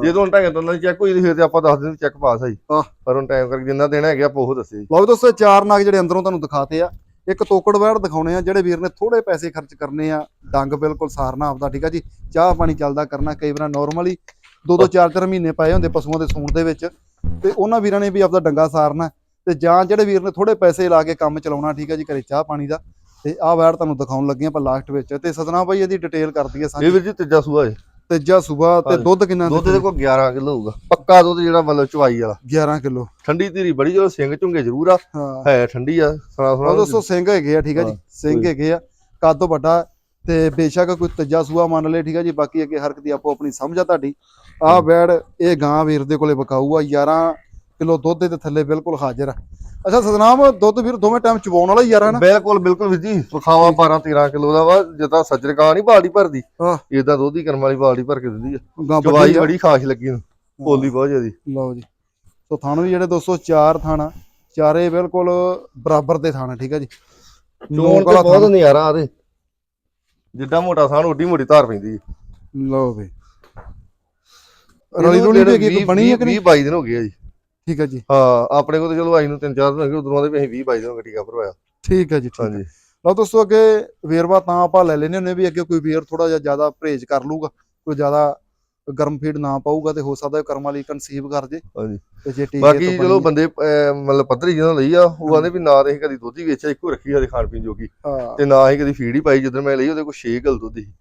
ਜੇ ਤੋਂ ਢਾਈਆਂ ਤੋਂ ਚੈੱਕ ਹੋਈ ਤੇ ਫਿਰ ਤੇ ਆਪਾਂ ਦੱਸ ਦਿੰਦੇ ਚੈੱਕ ਪਾਸ ਆ ਜੀ। ਹਾਂ। ਪਰ ਹੁਣ ਟਾਈਮ ਕਰਕੇ ਜਿੰਨਾ ਦੇਣਾ ਹੈਗਾ ਆਪਾਂ ਉਹ ਦੱਸੇ ਜੀ। ਲਓ ਵੀ ਦੋਸਤੋ ਚਾਰ ਨਾਗ ਜਿਹੜੇ ਅੰਦਰੋਂ ਤੁਹਾਨੂੰ ਦਿਖਾਤੇ ਆ। ਇੱਕ ਤੋਕੜ ਵੈੜ ਦਿਖਾਉਣੇ ਆ ਜਿਹੜੇ ਵੀਰ ਨੇ ਥੋੜੇ ਪੈਸੇ ਖਰਚ ਕਰਨੇ ਆ। ਡੰਗ ਬਿਲਕੁਲ ਸਾਰਨਾ ਆਪਦਾ ਠੀਕ ਆ ਜੀ? ਚਾਹ ਪਾਣੀ ਚੱਲਦਾ ਕਰਨਾ ਕਈ ਵਾਰ ਨਾਰਮਲੀ ਦੋ ਦੋ ਚਾਰ ਚਾਰ ਮਹੀਨੇ ਪਏ ਹੁੰਦੇ ਪਸ਼ੂਆਂ ਦੇ ਸੂਣ ਦੇ ਵਿੱਚ। ਤੇ ਉਹਨਾਂ ਵੀਰਾਂ ਨੇ ਵੀ ਆਪਦਾ ਡੰਗਾ ਸਾਰਨਾ। ਤੇ ਜਾਂ ਜਿਹੜੇ ਵੀਰ ਨੇ ਥੋੜੇ ਪੈਸੇ ਲਾ ਕੇ ਕੰਮ ਚਲਾਉਣਾ ਠੀਕ ਆ ਜੀ ਘਰੇ ਚਾਹ ਪਾਣੀ ਦਾ। ਤੇ ਆਹ ਵੈੜ ਤੁਹਾਨੂੰ ਦਿਖਾਉਣ ਲੱਗੇ ਆਪਾਂ ਲਾਸਟ ਵਿੱਚ ਤੇ ਸਤਨਾ ਭਾਈ ਇਹਦੀ ਡਿਟੇਲ ਕਰ ਦਈਏ ਇਹ ਸਾਂਝੀ ਵੀਰ ਜੀ ਤੀਜਾ ਸੂਆ ਹੈ ਤੀਜਾ ਸੂਬਾ ਤੇ। ਦੁੱਧ ਕਿੰਨਾ ਦੁੱਧ ਦੇ ਕੋਲ 11 ਕਿਲੋ ਹੋਊਗਾ। ਪੱਕਾ ਦੁੱਧ ਜਿਹੜਾ ਮਤਲਬ ਚਵਾਈ ਵਾਲਾ। 11 ਕਿਲੋ। ਠੰਡੀ ਧੀਰੀ ਬੜੀ ਜੋ ਸਿੰਘ ਝੁੰਗੇ ਜ਼ਰੂਰ ਆ। ਹਾਂ। ਠੰਡੀ ਆ ਸੁਣਾ ਸੁਣਾ ਦੋਸਤੋ ਸਿੰਘ ਹੈਗੇ ਆ ਠੀਕ ਆ ਜੀ? ਸਿੰਘ। ਹੈਗੇ ਆ ਕੱਦ ਵੱਡਾ। ਤੇ ਬੇਸ਼ੱਕ ਕੋਈ ਤੀਜਾ ਸੂਆ ਮੰਨ ਲਏ ਠੀਕ ਆ ਜੀ? ਬਾਕੀ ਅੱਗੇ ਹਰ ਇੱਕ ਦੀ ਆਪੋ ਆਪਣੀ ਸਮਝ ਆ ਤੁਹਾਡੀ। ਆਹ ਬੈੜ ਇਹ ਗਾਂ ਵੀਰ ਦੇ ਕੋਲੇ ਬਕਾਊ ਆ 11 ਕਿਲੋ ਦੁੱਧ ਦੇ ਥੱਲੇ ਬਿਲਕੁਲ ਹਾਜ਼ਰ ਆ। ਅੱਛਾ ਸਤਨਾਮ ਦੁੱਧ ਵੀਰ ਦੋਵੇਂ ਟਾਈਮ ਚਵਾਉਣ ਵਾਲਾ ਹੀ ਯਾਰ ਹਨਾ? ਬਿਲਕੁਲ ਬਿਲਕੁਲ ਵੀਰ ਜੀ। ਪਖਾਵਾ 12 13 ਕਿਲੋ ਦਾ ਵਾ ਜਿੱਦਾਂ ਸੱਜਰ ਕਾਂ ਨਹੀਂ ਬਾਲਟੀ ਭਰਦੀ ਹਾਂ। ਇਦਾਂ ਦੁੱਧ ਹੀ ਕਰਮ ਵਾਲੀ ਬਾਲਟੀ ਭਰ ਕੇ ਦਿੰਦੀ ਆ। ਚਵਾਈ ਬੜੀ ਖਾਸ ਲੱਗੀ ਨੂੰ ਬੋਲੀ ਬਹੁਤ ਜ਼ਿਆਦੀ। ਲਓ ਜੀ। ਸੋ ਥਾਣ ਵੀ ਜਿਹੜੇ ਦੋਸਤੋ ਚਾਰ ਥਾਣਾ ਚਾਰੇ ਬਿਲਕੁਲ ਬਰਾਬਰ ਦੇ ਥਾਣਾ ਠੀਕ ਆ ਜੀ। ਚੋਣ ਤੇ ਬਹੁਤ। ਨਜ਼ਾਰਾ ਆਦੇ ਜਿੱਦਾਂ ਮੋਟਾ ਸਾਨ ਓਡੀ ਮੋਟੀ ਧਾਰ ਪੈਂਦੀ ਲਓ ਵੀ। ਰਲੀ ਰੁਲੀ ਹੈਗੀ, ਕੋਈ ਬਣੀ ਹੈ ਕਿ ਨਹੀਂ? 20 22 ਦਿਨ ਹੋ ਗਏ ਆ ਜੀ। ਠੀਕ ਆ ਜੀ। ਹਾਂ ਆਪਣੇ ਕੋਲ ਤਾਂ ਚਲੋ ਆਈ ਨੂੰ ਤਿੰਨ ਚਾਰ ਦਿਨ ਹੋ ਗਏ ਉਦੋਂ ਦੇ ਵੀ ਅਸੀਂ 20 22 ਦਿਨ ਹੋ ਗਏ ਟੀਕਾ ਭਰਵਾਇਆ। ਠੀਕ ਆ ਜੀ ਠੀਕ ਆ। ਹਾਂਜੀ। ਲਓ ਦੋਸਤੋ ਅੱਗੇ ਵੇਰਵਾ ਤਾਂ ਆਪਾਂ ਲੈ ਲੈਨੇ ਹੁੰਦੇ ਵੀ ਅੱਗੇ ਕੋਈ ਵੀਰ ਥੋੜਾ ਜਿਹਾ ਜ਼ਿਆਦਾ ਪਰਹੇਜ਼ ਕਰ ਲੂਗਾ ਕੋਈ ਜ਼ਿਆਦਾ ਗਰਮ ਫੀਡ ਨਾ ਪਾਊਗਾ ਤੇ ਹੋ ਸਕਦਾ ਕਰਮ ਵਾਲੀ ਕਨਸੀਵ ਕਰ ਜੇ। ਹਾਂਜੀ। ਤੇ ਜੇ ਟੀਕੇ ਬਾਕੀ ਚਲੋ ਬੰਦੇ ਮਤਲਬ ਪੱਧਰੀ ਜਿਹਨਾਂ ਲਈ ਆ ਉਹ ਆਂਦੇ ਵੀ ਨਾ ਤੇ ਕਦੀ ਦੁੱਧ ਹੀ ਵੇਚਿਆ ਇੱਕੋ ਰੱਖੀ ਸਾਡੇ ਖਾਣ ਪੀਣ ਜੋਗੀ ਹਾਂ, ਤੇ ਨਾ ਹੀ ਕਦੀ ਫੀਡ ਹੀ ਪਾਈ ਜਦੋਂ ਮੈਂ ਲਈ ਉਹਦੇ ਕੋਲ 6 ਕਿਲੋ ਦੁੱਧ ਸੀ। ਹਾਂ,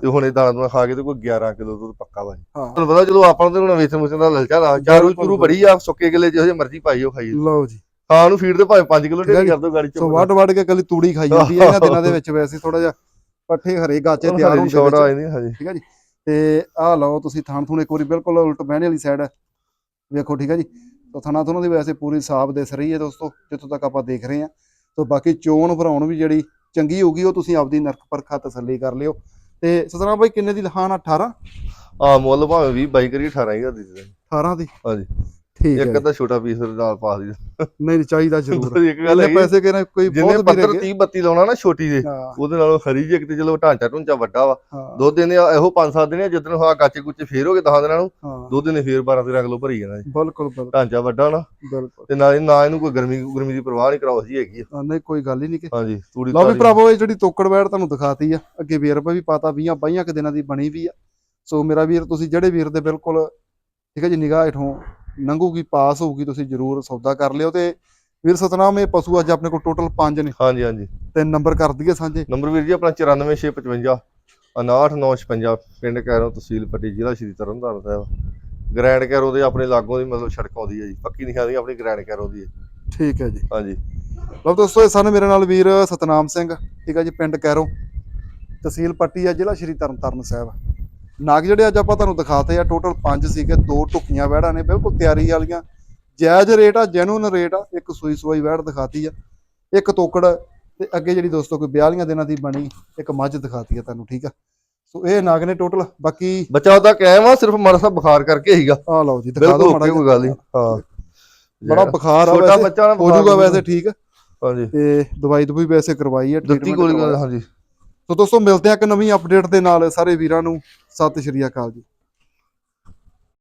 ਤੇ ਹੁਣ ਇਹ ਦਾਣਾ ਖਾ ਕੇ ਤੇ ਕੋਈ 11 ਕਿਲੋ ਦੁੱਧ ਪੱਕਾ ਵਾ ਜੀ। ਤੁਹਾਨੂੰ ਪਤਾ ਚਲੋ ਆਪਾਂ ਤੇ ਹੁਣ ਮੁਚਣ ਦਾ ਲਲਚਾ ਦਾ ਚਾਰੂ ਚੂਰੂ ਬੜੀ ਆ ਸੁੱਕੇ ਗਿਲੇ ਜਿਹੋ ਜਿਹੇ ਮਰਜ਼ੀ ਪਾਈ ਉਹ ਖਾਈ ਲਓ ਜੀ। ਖਾਣ ਨੂੰ ਫੀਡ ਤੇ ਭਾਵੇਂ 5 ਕਿਲੋ ਢੇਰੀ ਕਰ ਦੋ ਗਾੜੀ ਚ ਸੋ ਵੱਡ ਵੱਡ ਕੇ ਕੱਲੀ ਤੂੜੀ ਖਾਈ ਜਾਂਦੀ ਹੈ ਇਹਨਾਂ ਦਿਨਾਂ ਦੇ ਵਿੱਚ ਵੈਸੇ ਥੋੜਾ ਜਿਹਾ ਪੱਠੇ ਹਰੇ ਗਾਚੇ ਤਿਆਰ ਹੁੰਦੇ ਸ਼ਾਰਟ ਆ ਜਾਂਦੀ ਹਾਂਜੀ ਠੀਕ ਹੈ ਜੀ। ਤੇ ਆਹ ਲਓ ਤੁਸੀਂ ਥਾਣ ਥੂਣ ਇੱਕ ਵਾਰੀ ਬਿਲਕੁਲ ਉਲਟ ਬਹਿਣੇ ਵਾਲੀ ਸਾਈਡ ਵੇਖੋ ਠੀਕ ਹੈ ਜੀ। ਤਾਂ ਥਣਾ ਥੁਣਾ ਦੀ ਵੈਸੇ ਪੂਰੀ ਸਾਫ਼ ਦਿਸ ਰਹੀ ਹੈ ਦੋਸਤੋ ਜਿੱਥੋਂ ਤੱਕ ਆਪਾਂ ਦੇਖ ਰਹੇ ਹਾਂ। ਤਾਂ ਬਾਕੀ ਚੋਣ ਭਰਾਉਣ ਵੀ ਜਿਹੜੀ ਚੰਗੀ ਹੋਊਗੀ ਉਹ ਤੁਸੀਂ ਆਪਦੀ ਨਰਕ ਪਰਖਾ ਤਸੱਲੀ ਕਰ ਲਿਓ। ਤੇ ਸਤਨਾਮ ਭਾਈ ਕਿੰਨੇ ਦੀ ਲਹਾਨ 18 ਆ ਮੁੱਲ ਭਾਵੇਂ 20 22 ਕਰੀ 18000 ਦੀ ਦੇ 18 ਦੀ? ਹਾਂਜੀ। ਠੀਕ ਇੱਕ ਹੈ ਅੱਧਾ ਛੋਟਾ ਪੀਸ ਨਾਲ ਪਾ ਦੀ ਨਹੀਂ ਚਾਹੀਦਾ ਜ਼ਰੂਰ। ਇੱਕ ਗੱਲ ਹੈਗੀ ਪੈਸੇ ਕਿਹਨੇ ਕੋਈ ਜਿਹਨੇ ਬਹੁਤ ਪੱਤਰ ਵੀਰੇ 30 32 ਲਾਉਣਾ ਨਾ ਛੋਟੀ ਦੇ ਹਾਂ। ਉਹਦੇ ਨਾਲੋਂ ਖਰੀ ਜੇ ਕਿਤੇ ਚਲੋ ਢਾਂਚਾ ਢੁੰਚਾ ਵੱਡਾ ਵਾ। ਹਾਂ। ਦੋ ਦਿਨ ਇਹੋ ਪੰਜ ਸੱਤ ਦਿਨ ਜਦੋਂ ਹਾਂ ਕਾਚੇ ਕੁੱਚੇ ਫੇਰ ਹੋ ਗਏ 10 ਦਿਨਾਂ ਨੂੰ ਹਾਂ। ਦੋ ਦਿਨ ਫੇਰ 12 13 ਕਿਲੋ ਭਰੀ ਜਾਣਾ ਜੀ। ਬਿਲਕੁਲ ਬਿਲਕੁਲ। ਢਾਂਚਾ ਵੱਡਾ ਨਾ। ਬਿਲਕੁਲ। ਤੇ ਨਾ ਨਾ ਇਹਨੂੰ ਕੋਈ ਗਰਮੀ ਗਰਮੀ ਦੀ ਪਰਵਾਹ ਨਹੀਂ ਕਰਾਉ ਜੀ ਹੈਗੀ ਆ। ਹਾਂ, ਨਹੀਂ ਕੋਈ ਗੱਲ ਹੀ ਨਹੀਂ ਕਿ ਹਾਂਜੀ ਤੂੜੀ ਲਓ ਵੀ ਭਰਾਵੋ ਇਹ ਜਿਹੜੀ ਤੋਕੜ ਵੈੜ ਤੁਹਾਨੂੰ ਦਿਖਾਤੀ ਆ ਅੱਗੇ ਵੇਰਵਾ ਵੀ ਪਾਤਾ 20 22 ਕਿ ਦਿਨਾਂ ਦੀ ਬਣੀ ਵੀ ਆ। ਸੋ ਮੇਰਾ ਵੀਰ ਤੁਸੀਂ ਜਿਹੜੇ ਵੀਰ ਦੇ ਬਿਲਕੁਲ ਠੀਕ ਹੈ ਜੀ ਨਿਗਾਹ ਹੇਠੋਂ ਲੰਘੂਗੀ ਪਾਸ ਹੋਊਗੀ ਤੁਸੀਂ ਜਰੂਰ ਸੌਦਾ ਕਰ ਲਿਓ ਤੇ ਵੀਰ ਸਤਨਾਮ ਇਹ ਪਸ਼ੂ ਅੱਜ ਆਪਣੇ ਕੋਲ ਟੋਟਲ 5 ਨੇ। ਹਾਂਜੀ ਹਾਂਜੀ। ਤੇ ਨੰਬਰ ਕਰ ਦਈਏ ਸਾਂਝੇ। ਨੰਬਰ ਵੀਰ ਜੀ ਆਪਣਾ 94655 69956 ਪਿੰਡ ਕੈਰੋਂ ਤਹਿਸੀਲ ਪੱਟੀ ਜ਼ਿਲ੍ਹਾ ਸ਼੍ਰੀ ਤਰਨਤਾਰਨ ਸਾਹਿਬ। ਗ੍ਰੈਂਡ ਕੈਰੋ ਦੇ ਆਪਣੇ ਲਾਗੋਂ ਦੀ ਮਤਲਬ ਸੜਕ ਆਉਂਦੀ ਹੈ ਜੀ। ਪੱਕੀ ਨਹੀਂ ਆਉਂਦੀ ਆਪਣੀ ਗ੍ਰੈਂਡ ਕੈਰੋ ਦੀ ਹੈ। ਠੀਕ ਹੈ ਜੀ। ਹਾਂਜੀ। ਲਓ ਦੋਸਤੋ ਇਹ ਸਨ ਮੇਰੇ ਨਾਲ ਵੀਰ ਸਤਨਾਮ ਸਿੰਘ ਠੀਕ ਹੈ ਜੀ ਪਿੰਡ ਕੈਰੋ ਤਹਿਸੀਲ ਪੱਟੀ ਆ ਜ਼ਿਲ੍ਹਾ ਸ਼੍ਰੀ ਤਰਨਤਾਰਨ ਸਾਹਿਬ। ਨਾਗ ਜਿਹੜੇ ਅੱਜ ਆਪਾਂ ਤੁਹਾਨੂੰ ਦਿਖਾਤੇ ਆ ਟੋਟਲ 5 ਸੀਗੇ ਦੋ ਟੁਕੀਆਂ ਵਹਿੜਾਂ ਨੇ ਬਿਲਕੁਲ ਤਿਆਰੀ ਵਾਲੀਆਂ। ਜਾਇਜ਼ ਰੇਟ ਆ ਜੈਨੂਨ ਰੇਟ ਆ ਇੱਕ ਸੂਈ ਸੂਈ ਵਹਿੜ ਦਿਖਾਤੀ ਆ ਇੱਕ ਤੋਕੜ ਤੇ ਅੱਗੇ ਜਿਹੜੀ ਦੋਸਤੋ ਕੋਈ 42 ਦਿਨਾਂ ਦੀ ਬਣੀ ਇੱਕ ਮੱਝ ਦਿਖਾਤੀ ਆ ਤੁਹਾਨੂੰ ਠੀਕ ਆ? ਸੋ ਇਹ ਨਾਗ ਨੇ ਟੋਟਲ ਬਾਕੀ ਬੱਚਾ ਉਹਦਾ ਕਾਇਮ ਆ ਸਿਰਫ ਮਾੜਾ ਸਾ ਬੁਖਾਰ ਕਰਕੇ ਹੀਗਾ। ਆ ਲਓ ਜੀ ਦਿਖਾ ਦਿਓ ਮਾੜਾ ਕੋਈ ਗੱਲ ਨਹੀਂ। ਹਾਂ। ਬੜਾ ਬੁਖਾਰ ਆ ਛੋਟਾ ਵੈਸੇ। ਬੱਚਾ ਨਾ ਹੋ ਬੁਖਾਰ ਵੈਸੇ ਠੀਕ ਹਾਂਜੀ। ਤੇ ਦਵਾਈ ਦਵਾਈ ਵੈਸੇ ਕਰਵਾਈ ਹੈ ਦਿੱਤੀ ਗੋਲੀ। ਹਾਂਜੀ। ਸੋ ਦੋਸਤੋ, ਮਿਲਦੇ ਆ ਇੱਕ ਨਵੀਂ ਅਪਡੇਟ ਦੇ ਨਾਲ ਸਾਰੇ ਵੀਰਾਂ ਨੂੰ। ਸਤਿ ਸ਼੍ਰੀ ਅਕਾਲ ਜੀ।